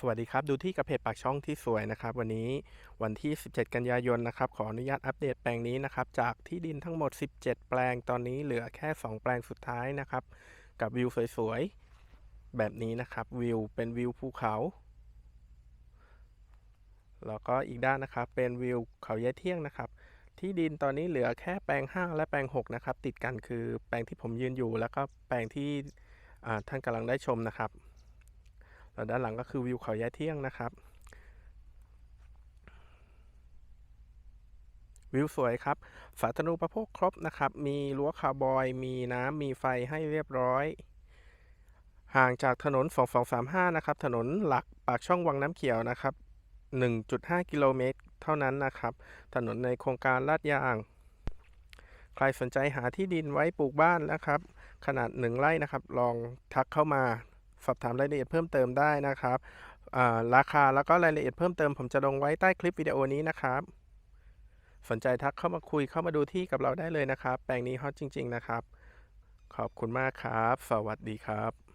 สวัสดีครับ ดูที่กระเพจปากช่องที่สวยนะครับ วันนี้วันที่ 17 กันยายนนะครับ ขออนุญาตอัปเดตแปลงนี้นะครับ จากที่ดินทั้งหมด 17 แปลงตอนนี้เหลือแค่ 2 แปลงสุดท้ายนะครับ กับวิวสวยๆ แบบนี้นะครับ วิวเป็นวิวภูเขา แล้วก็อีกด้านนะครับ เป็นวิวเขาแย่เที่ยงนะครับ ที่ดินตอนนี้เหลือแค่แปลง 5 และแปลง 6 นะครับ ติดกันคือแปลงที่ผมยืนอยู่ แล้วก็แปลงที่ท่านกำลังได้ชมนะครับ แล้วด้านหลังก็คือวิวเขาแย่เที่ยงนะครับ วิวสวยครับสาธารณูปโภคครบนะครับ มีรั้วคาร์บอย มีน้ำมีไฟให้เรียบร้อย ห่างจากถนน 2235 นะครับ ถนนหลักปากช่องวังน้ำเขียวนะครับ 1.5 กิโลเมตรเท่านั้นนะครับ ถนนในโครงการลาดยาง ใครสนใจหาที่ดินไว้ปลูกบ้านนะครับ ขนาด 1 ไร่นะครับ ลองทักเข้ามา สอบถามรายละเอียดเพิ่มเติมได้นะครับราคาแล้วก็รายละเอียดเพิ่มเติมผมจะลงไว้ใต้คลิปวิดีโอนี้นะครับ สนใจทักเข้ามาคุยเข้ามาดูที่กับเราได้เลยนะครับ แปลงนี้ฮอตจริง ๆ นะครับ ขอบคุณมากครับ สวัสดีครับ